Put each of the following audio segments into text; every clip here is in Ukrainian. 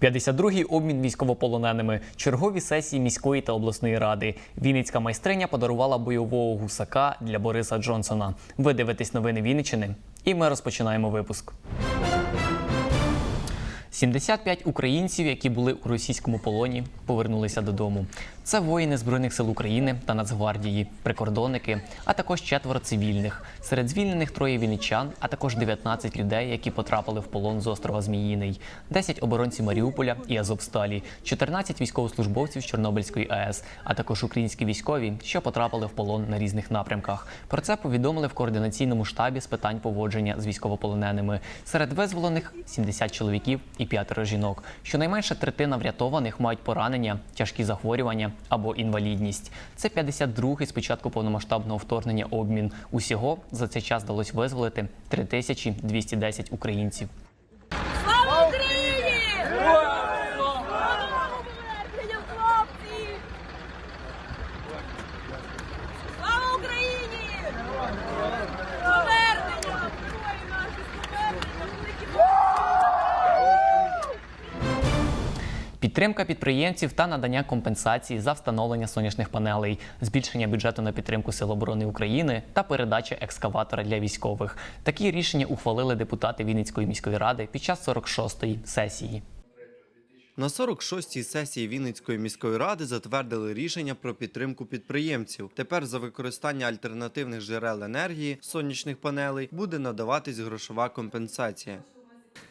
52-й обмін військовополоненими, чергові сесії міської та обласної ради. Вінницька майстриня подарувала бойового гусака для Бориса Джонсона. Ви дивитесь новини Вінничини, і ми розпочинаємо випуск. 75 українців, які були у російському полоні, повернулися додому. Це воїни Збройних сил України та Нацгвардії, прикордонники, а також четверо цивільних. Серед звільнених троє вінничан, а також 19 людей, які потрапили в полон з острова Зміїний, 10 оборонців Маріуполя і Азовсталі, 14 військовослужбовців з Чорнобильської АЕС, а також українські військові, що потрапили в полон на різних напрямках. Про це повідомили в координаційному штабі з питань поводження з військовополоненими. Серед визволених 70 чоловіків і п'ятеро жінок. Щонайменше третина врятованих мають поранення, тяжкі захворювання або інвалідність. Це 52-й з початку повномасштабного вторгнення обмін. Усього за цей час вдалося визволити 3210 українців. Підтримка підприємців та надання компенсації за встановлення сонячних панелей, збільшення бюджету на підтримку Сил оборони України та передача екскаватора для військових. Такі рішення ухвалили депутати Вінницької міської ради під час 46-ї сесії. На 46-й сесії Вінницької міської ради затвердили рішення про підтримку підприємців. Тепер за використання альтернативних джерел енергії сонячних панелей буде надаватись грошова компенсація.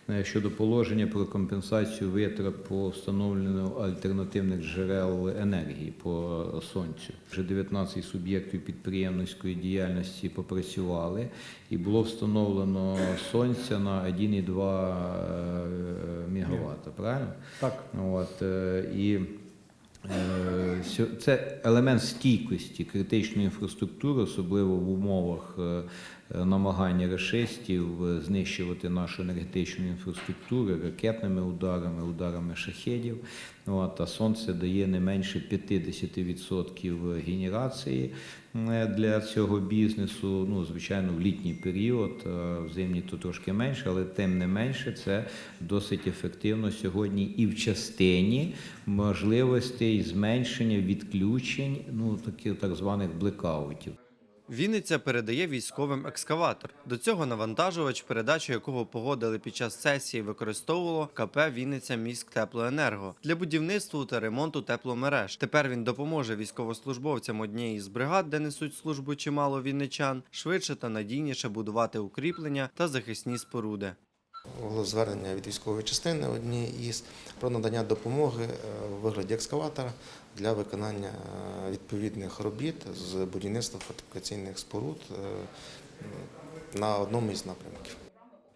Е, щодо положення про компенсацію витрат по встановленню альтернативних джерел енергії по сонцю. Вже 19 суб'єктів підприємницької діяльності попрацювали і було встановлено сонця на 1,2 МВт, правильно? Так. От, е, і Е, Це елемент стійкості критичної інфраструктури, особливо в умовах е, е, намагання рашистів е, знищувати нашу енергетичну інфраструктуру ракетними ударами, ударами шахедів. От, а сонце дає не менше 50% генерації е, для цього бізнесу. Ну, звичайно, в літній період, е, в зимній то трошки менше, але тим не менше це досить ефективно сьогодні і в частині можливостей зменшення відключень, ну таких так званих блекаутів. Вінниця передає військовим екскаватор. До цього навантажувач, передачу якого погодили під час сесії, використовувало КП Вінниця Міськтеплоенерго для будівництва та ремонту тепломереж. Тепер він допоможе військовослужбовцям однієї з бригад, де несуть службу чимало вінничан, швидше та надійніше будувати укріплення та захисні споруди. Було звернення від військової частини однієї із про надання допомоги е, у вигляді екскаватора для виконання е, відповідних робіт з будівництва фортифікаційних споруд е, на одному із напрямків.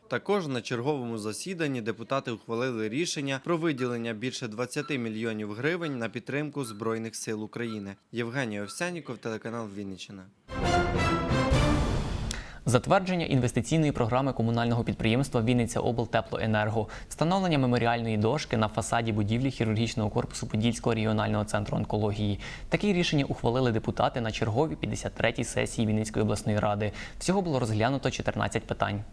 Також на черговому засіданні депутати ухвалили рішення про виділення більше 20 мільйонів гривень на підтримку Збройних сил України. Євгеній Овсяніков, телеканал Вінниччина. Затвердження інвестиційної програми комунального підприємства Вінниця облтеплоенерго, встановлення меморіальної дошки на фасаді будівлі хірургічного корпусу Подільського регіонального центру онкології. Такі рішення ухвалили депутати на черговій 53-й сесії Вінницької обласної ради. Всього було розглянуто 14 питань.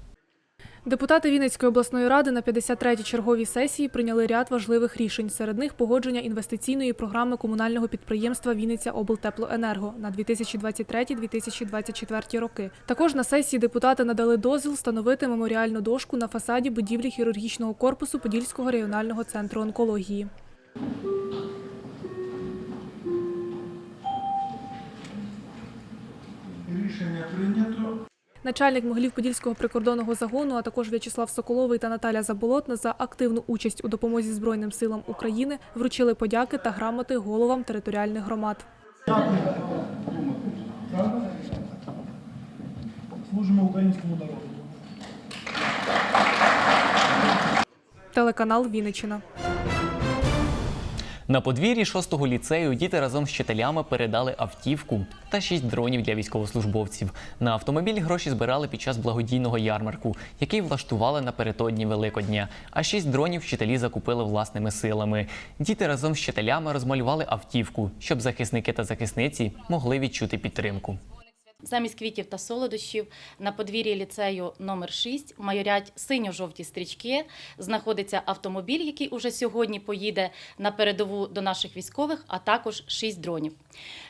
Депутати Вінницької обласної ради на 53-й черговій сесії прийняли ряд важливих рішень. Серед них погодження інвестиційної програми комунального підприємства Вінниця облтеплоенерго на 2023-2024 роки. Також на сесії депутати надали дозвіл встановити меморіальну дошку на фасаді будівлі хірургічного корпусу Подільського регіонального центру онкології. Рішення прийнято. Начальник Могилів-Подільського прикордонного загону, а також В'ячеслав Соколовий та Наталя Заболотна за активну участь у допомозі Збройним силам України вручили подяки та грамоти головам територіальних громад. Служимо українському народу. Телеканал Вінниччина. На подвір'ї 6-го ліцею діти разом з вчителями передали автівку та 6 дронів для військовослужбовців. На автомобіль гроші збирали під час благодійного ярмарку, який влаштували напередодні Великодня. А 6 дронів вчителі закупили власними силами. Діти разом з вчителями розмалювали автівку, щоб захисники та захисниці могли відчути підтримку. Замість квітів та солодощів на подвір'ї ліцею номер 6 майорять синьо-жовті стрічки. Знаходиться автомобіль, який уже сьогодні поїде на передову до наших військових, а також шість дронів.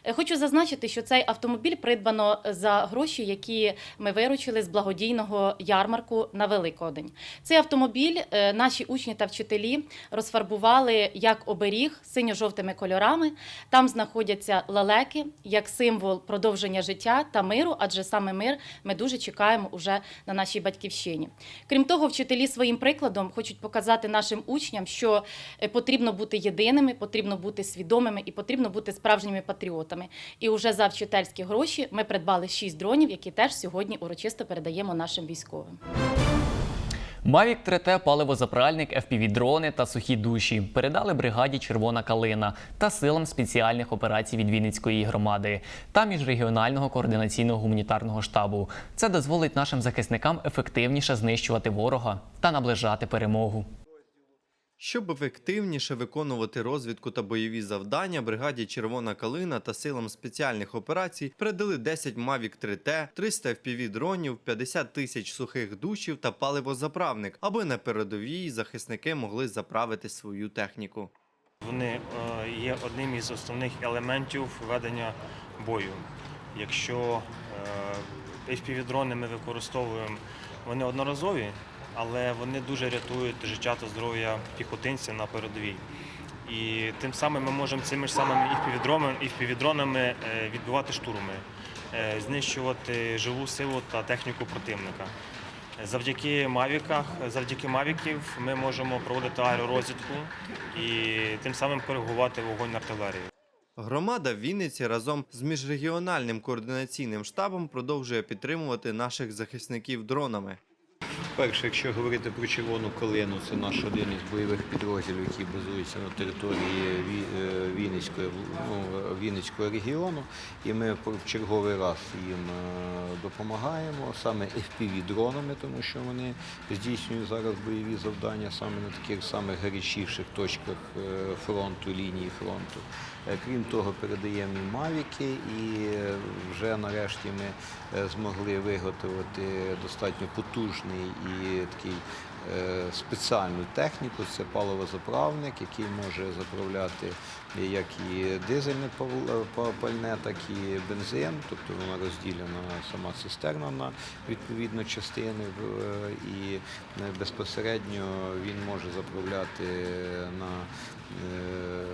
Е, Хочу зазначити, що цей автомобіль придбано за гроші, які ми виручили з благодійного ярмарку на Великодень. Цей автомобіль е, наші учні та вчителі розфарбували як оберіг синьо-жовтими кольорами. Там знаходяться лелеки як символ продовження життя та миру, адже саме мир ми дуже чекаємо уже на нашій батьківщині. Крім того, вчителі своїм прикладом хочуть показати нашим учням, що е, потрібно бути єдиними, потрібно бути свідомими і потрібно бути справжніми патріотами. І уже за вчительські гроші ми придбали шість дронів, які теж сьогодні урочисто передаємо нашим військовим. Mavic 3T, паливозаправальник, FPV-дрони та сухі душі передали бригаді Червона калина та силам спеціальних операцій від Вінницької громади та міжрегіонального координаційного гуманітарного штабу. Це дозволить нашим захисникам ефективніше знищувати ворога та наближати перемогу. Щоб ефективніше виконувати розвідку та бойові завдання, бригаді Червона калина та силам спеціальних операцій передали 10 Mavic 3T, 300 FPV дронів, 50 тисяч сухих душів та паливозаправник, аби на передовій захисники могли заправити свою техніку. Вони е, є одним із основних елементів ведення бою. Якщо е, FPV-дрони ми використовуємо, вони одноразові, але вони дуже рятують життя та здоров'я піхотинців на передовій. І тим самим ми можемо цими ж самими FPV-дронами, FPV-дронами е, відбивати штурми, е, знищувати живу силу та техніку противника. Завдяки мавіках, завдяки мавіків ми можемо проводити аеророзвідку і тим самим коригувати вогонь артилерії. Громада Вінниці разом з міжрегіональним координаційним штабом продовжує підтримувати наших захисників дронами. Перше, якщо говорити про червону калину, це наш один із бойових підрозділів, який базується на території е, Вінницької, ну, Вінницького регіону. І ми в черговий раз їм е, допомагаємо саме FPV-дронами, тому що вони здійснюють зараз бойові завдання саме на таких самих гарячіших точках е, фронту, лінії фронту. Крім того, передаємо і мавіки, і вже нарешті ми змогли виготовити достатньо потужний і такий е, спеціальну техніку. Це паливозаправник, який може заправляти як і дизельне пальне, так і бензин. Тобто вона розділена сама цистерна на відповідно частини і е, безпосередньо він може заправляти на е,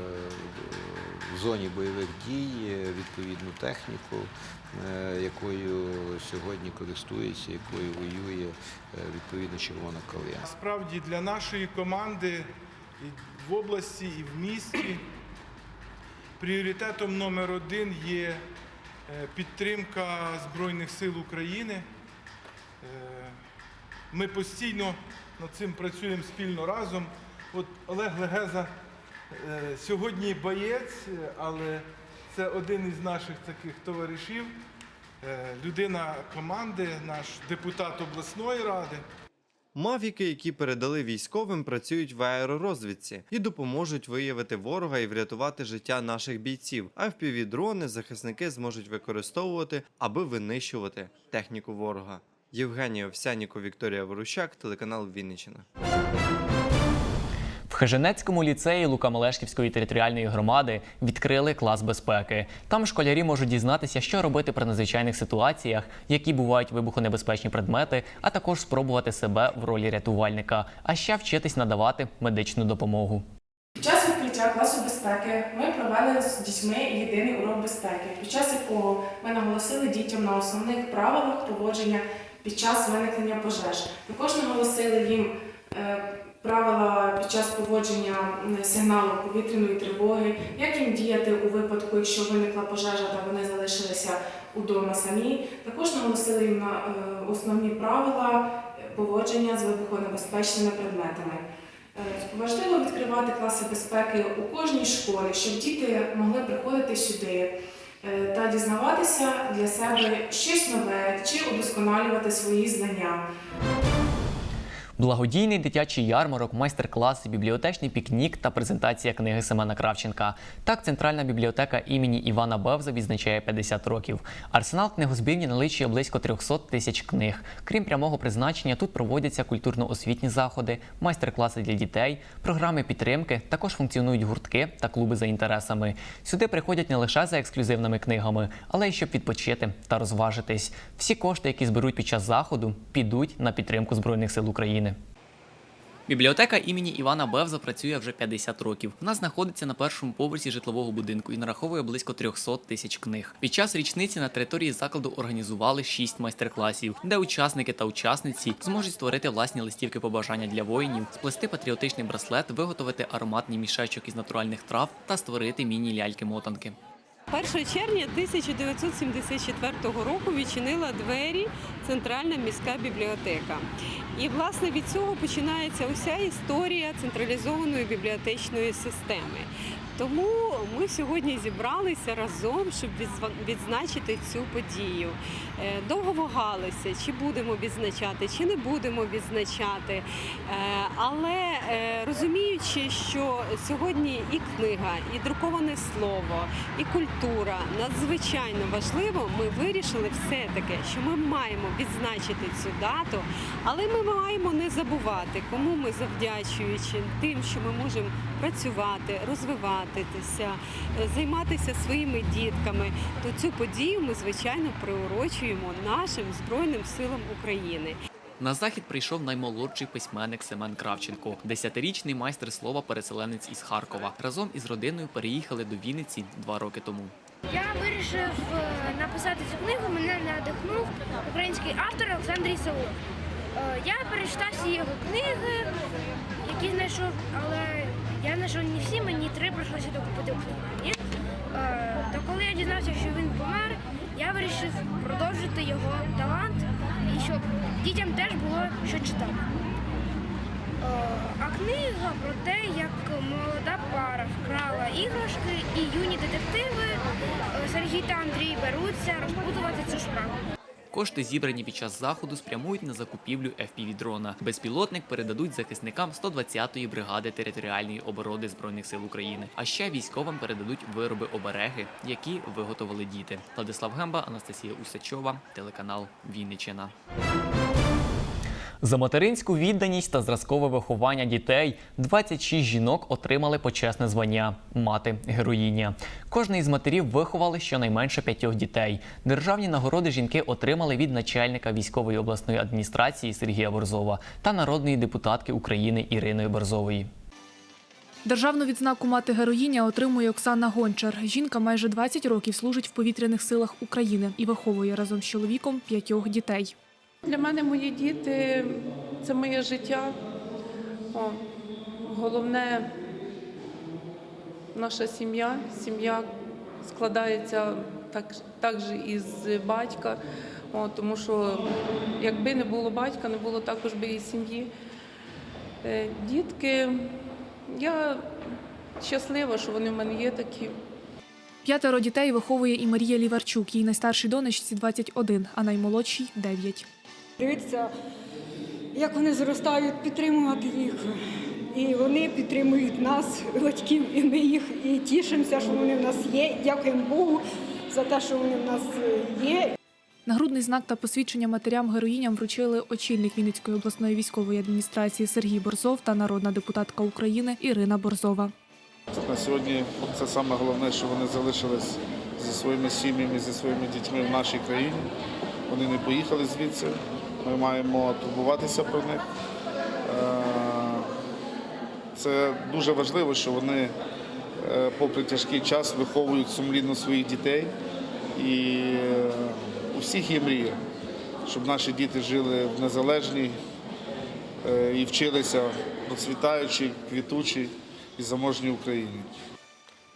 в зоні бойових дій відповідну техніку, е, якою сьогодні користується, якою воює е, відповідно червона калина. Насправді для нашої команди в області, і в місті пріоритетом номер один є е, підтримка Збройних сил України. Е, Ми постійно над цим працюємо спільно разом. От Олег Легеза сьогодні боєць, але це один із наших таких товаришів, людина команди, наш депутат обласної ради. Мавіки, які передали військовим, працюють в аеророзвідці і допоможуть виявити ворога і врятувати життя наших бійців. А FPV-дрони захисники зможуть використовувати, аби винищувати техніку ворога. Євгеній Овсяніко, Вікторія Ворущак, телеканал Вінниччина. Хиженецькому ліцеї Лука-Малешківської територіальної громади відкрили клас безпеки. Там школярі можуть дізнатися, що робити при надзвичайних ситуаціях, які бувають вибухонебезпечні предмети, а також спробувати себе в ролі рятувальника, а ще вчитись надавати медичну допомогу. Під час відкриття класу безпеки ми провели з дітьми єдиний урок безпеки, під час якого ми наголосили дітям на основних правилах поводження під час виникнення пожеж. Також наголосили їм е, правила під час поводження сигналу повітряної тривоги, як їм діяти у випадку, якщо виникла пожежа та вони залишилися удома самі. Також наголосили їм на е, основні правила поводження з вибухонебезпечними предметами. Е, Важливо відкривати класи безпеки у кожній школі, щоб діти могли приходити сюди е, та дізнаватися для себе щось нове чи удосконалювати свої знання. Благодійний дитячий ярмарок, майстер-класи, бібліотечний пікнік та презентація книги Семена Кравченка. Так, центральна бібліотека імені Івана Бевза відзначає 50 років. Арсенал книгозбірні наличує близько 300 тисяч книг. Крім прямого призначення, тут проводяться культурно-освітні заходи, майстер-класи для дітей, програми підтримки. Також функціонують гуртки та клуби за інтересами. Сюди приходять не лише за ексклюзивними книгами, але й щоб відпочити та розважитись. Всі кошти, які зберуть під час заходу, підуть на підтримку Збройних сил України. Бібліотека імені Івана Бевза працює вже 50 років. Вона знаходиться на першому поверсі житлового будинку і нараховує близько 300 тисяч книг. Під час річниці на території закладу організували 6 майстер-класів, де учасники та учасниці зможуть створити власні листівки побажання для воїнів, сплести патріотичний браслет, виготовити ароматний мішечок із натуральних трав та створити міні-ляльки-мотанки. 1 червня 1974 року відчинила двері Центральна міська бібліотека. І власне від цього починається уся історія централізованої бібліотечної системи. Тому ми сьогодні зібралися разом, щоб відзначити цю подію. Е, Довго вагалися, чи будемо відзначати, чи не будемо відзначати. Е, Але е, розуміючи, що сьогодні і книга, і друковане слово, і культура надзвичайно важливо, ми вирішили все-таки, що ми маємо відзначити цю дату, але ми маємо не забувати, кому ми завдячуючи тим, що ми можемо працювати, розвиватися, е, займатися своїми дітками, то цю подію ми звичайно приурочуємо нашим Збройним силам України. На захід прийшов наймолодший письменник Семен Кравченко, десятирічний майстер слова переселенець із Харкова. Разом із родиною переїхали до Вінниці два роки тому. Я вирішив е, написати цю книгу. Мене надихнув український автор Олександр Ісаул. Е, Я перечитав всі його книги, які знайшов, але я знайшов не всі, мені три прийшлося докупити книгарні. Е, То коли я дізнався, що він помер, я вирішив продовжити його талант і щоб дітям теж було що читати. Е, А книга про те, як молода пара вкрала іграшки і юні детективи е, Сергій та Андрій беруться розпутувати цю справу. Кошти, зібрані під час заходу, спрямують на закупівлю FPV-дрона. Безпілотник передадуть захисникам 120-ї бригади територіальної оборони Збройних сил України. А ще військовим передадуть вироби обереги, які виготовили діти. Владислав Гемба, Анастасія Усачова, телеканал Вінниччина. За материнську відданість та зразкове виховання дітей 26 жінок отримали почесне звання мати героїня. Кожна із матерів виховали щонайменше п'ятьох дітей. Державні нагороди жінки отримали від начальника військової обласної адміністрації Сергія Борзова та народної депутатки України Ірини Борзової. Державну відзнаку мати героїня отримує Оксана Гончар. Жінка майже 20 років служить в повітряних силах України і виховує разом з чоловіком п'ятьох дітей. Для мене мої діти це моє життя. О, головне наша сім'я. Сім'я складається так, так же із батька, О, тому що якби не було батька, не було також би і сім'ї. Е, Дітки, я щаслива, що вони в мене є такі. П'ятеро дітей виховує і Марія Ліварчук. Їй найстаршій донечці 21, а наймолодшій 9. Дивитися, як вони зростають, підтримувати їх. І вони підтримують нас, батьків, і ми їх і тішимося, що вони в нас є. Дякуємо Богу за те, що вони в нас є. Нагрудний знак та посвідчення матерям-героїням вручили очільник Вінницької обласної військової адміністрації Сергій Борзов та народна депутатка України Ірина Борзова. На сьогодні це саме головне, що вони залишились зі своїми сім'ями, зі своїми дітьми в нашій країні. Вони не поїхали звідси. Ми маємо турбуватися про них. Е, Це дуже важливо, що вони, е, попри тяжкий час, виховують сумлінно своїх дітей. І е, у всіх є мрія, щоб наші діти жили в незалежній і вчилися процвітаючій, квітучій і заможній Україні.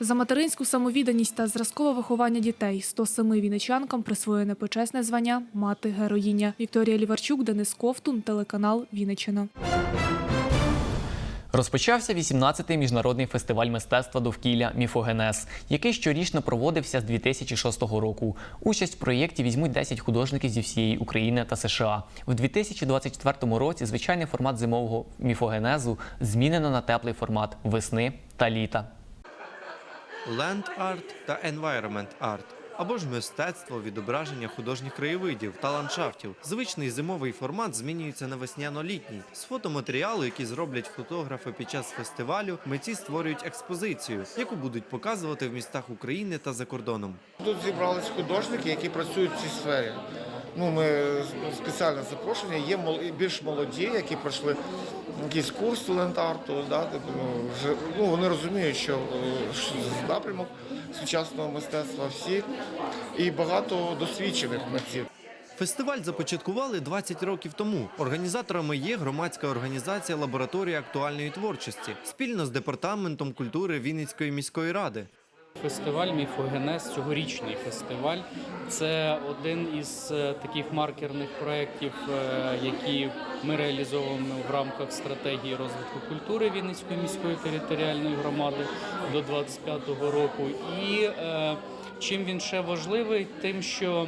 За материнську самовідданість та зразкове виховання дітей 107 вінничанкам присвоєне почесне звання мати героїня. Вікторія Ліварчук, Денис Ковтун, телеканал Вінниччина. Розпочався 18-й міжнародний фестиваль мистецтва довкілля Міфогенез, який щорічно проводився з 2006 року. Участь в проєкті візьмуть 10 художників зі всієї України та США. В 2024 році звичайний формат зимового міфогенезу змінено на теплий формат весни та літа. Land Art та Environment Art або ж мистецтво відображення художніх краєвидів та ландшафтів. Звичний зимовий формат змінюється на весняно-літній. З фотоматеріалу, які зроблять фотографи під час фестивалю, митці створюють експозицію, яку будуть показувати в містах України та за кордоном. Тут зібрались художники, які працюють в цій сфері. Ну, ми спеціально запрошені. Є більш молоді, які пройшли якийсь курс ленд-арту. Да, ну, вже, ну, вони розуміють, що, е, що напрямок сучасного мистецтва всі і багато досвідчених митців. Фестиваль започаткували 20 років тому. Організаторами є громадська організація Лабораторія актуальної творчості спільно з департаментом культури Вінницької міської ради. Фестиваль Міфогенез, цьогорічний фестиваль. Це один із е, таких маркерних проєктів, е, які ми реалізовуємо в рамках стратегії розвитку культури Вінницької міської територіальної громади до 25-го року. І е, чим він ще важливий, тим, що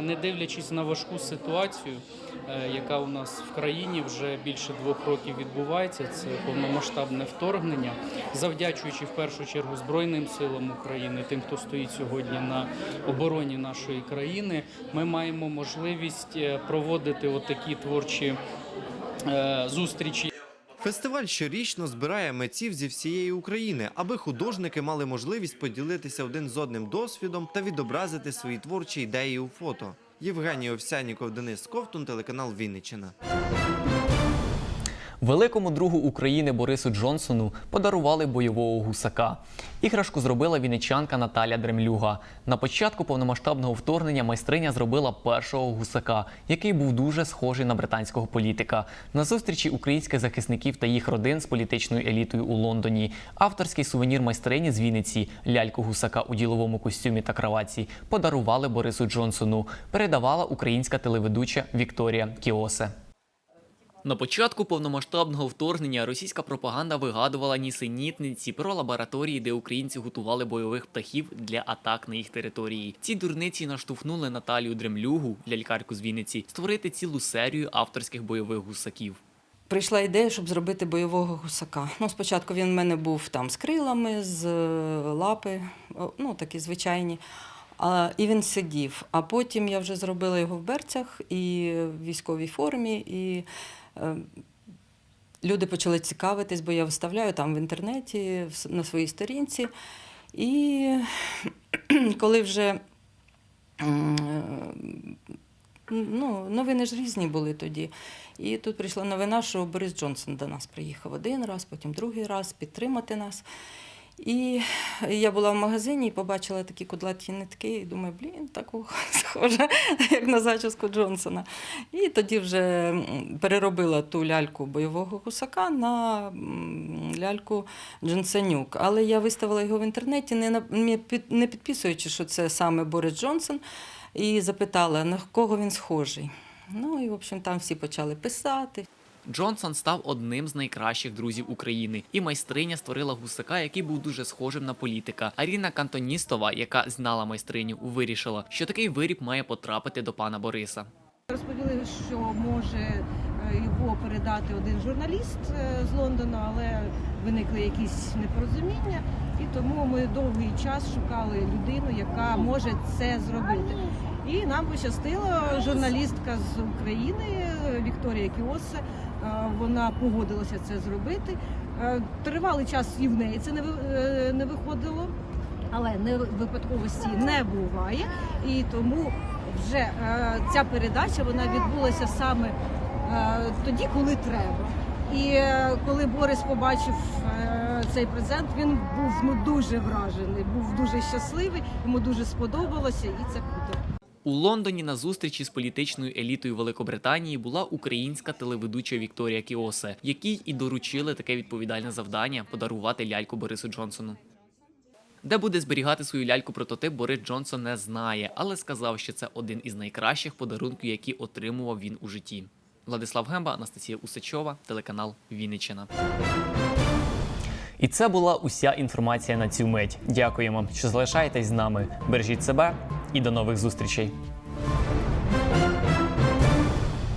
не дивлячись на важку ситуацію, яка у нас в країні вже більше двох років відбувається, це повномасштабне вторгнення, завдячуючи в першу чергу Збройним силам України, тим, хто стоїть сьогодні на обороні нашої країни, ми маємо можливість е, проводити отакі творчі е, зустрічі. Фестиваль щорічно збирає митців зі всієї України, аби художники мали можливість поділитися один з одним досвідом та відобразити свої творчі ідеї у фото. Євгеній Овсяніков, Денис Ковтун, телеканал Вінниччина. Великому другу України Борису Джонсону подарували бойового гусака. Іграшку зробила вінничанка Наталя Дремлюга. На початку повномасштабного вторгнення майстриня зробила першого гусака, який був дуже схожий на британського політика. На зустрічі українських захисників та їх родин з політичною елітою у Лондоні. Авторський сувенір майстрині з Вінниці ляльку гусака у діловому костюмі та краватці подарували Борису Джонсону. Передавала українська телеведуча Вікторія Кіосе. На початку повномасштабного вторгнення російська пропаганда вигадувала нісенітниці про лабораторії, де українці готували бойових птахів для атак на їх території. Ці дурниці наштовхнули Наталію Дремлюгу, лялькарку з Вінниці, створити цілу серію авторських бойових гусаків. Прийшла ідея, щоб зробити бойового гусака. Ну, спочатку він в мене був там з крилами, з е, лапи, ну такі звичайні. А, і він сидів. А потім я вже зробила його в берцях і в військовій формі. І люди почали цікавитись, бо я виставляю там в інтернеті на своїй сторінці. І коли вже е, ну, новини ж різні були тоді. І тут прийшла новина, що Борис Джонсон до нас приїхав один раз, потім другий раз підтримати нас. І я була в магазині і побачила такі кудлаті нитки, і думаю, блін, такого схоже, як на зачіску Джонсона. І тоді вже переробила ту ляльку бойового гусака на ляльку Джонсонюк. Але я виставила його в інтернеті, не підписуючи, що це саме Борис Джонсон, і запитала, на кого він схожий. Ну і, в общем, там всі почали писати. Джонсон став одним з найкращих друзів України, і майстриня створила гусака, який був дуже схожим на політика. Аріна Кантоністова, яка знала майстриню, вирішила, що такий виріб має потрапити до пана Бориса. Розповіли, що може е, його передати один журналіст е, з Лондона, але виникли якісь непорозуміння, і тому ми довгий час шукали людину, яка може це зробити. І нам пощастило, журналістка з України е, Вікторія Кіосе, е, вона погодилася це зробити. Е, Тривалий час і в неї це е, не виходило. Але не випадковості не буває, і тому вже е, ця передача вона відбулася саме е, тоді, коли треба. І е, коли Борис побачив е, цей презент, він був ну дуже вражений, був дуже щасливий, йому дуже сподобалося, і це круто. У Лондоні на зустрічі з політичною елітою Великобританії була українська телеведуча Вікторія Кіосе, якій і доручили таке відповідальне завдання подарувати ляльку Борису Джонсону. Де буде зберігати свою ляльку прототип, Борис Джонсон не знає, але сказав, що це один із найкращих подарунків, які отримував він у житті. Владислав Гемба, Анастасія Усачова, телеканал Вінниччина. І це була уся інформація на цю мить. Дякуємо, що залишаєтесь з нами. Бережіть себе і до нових зустрічей.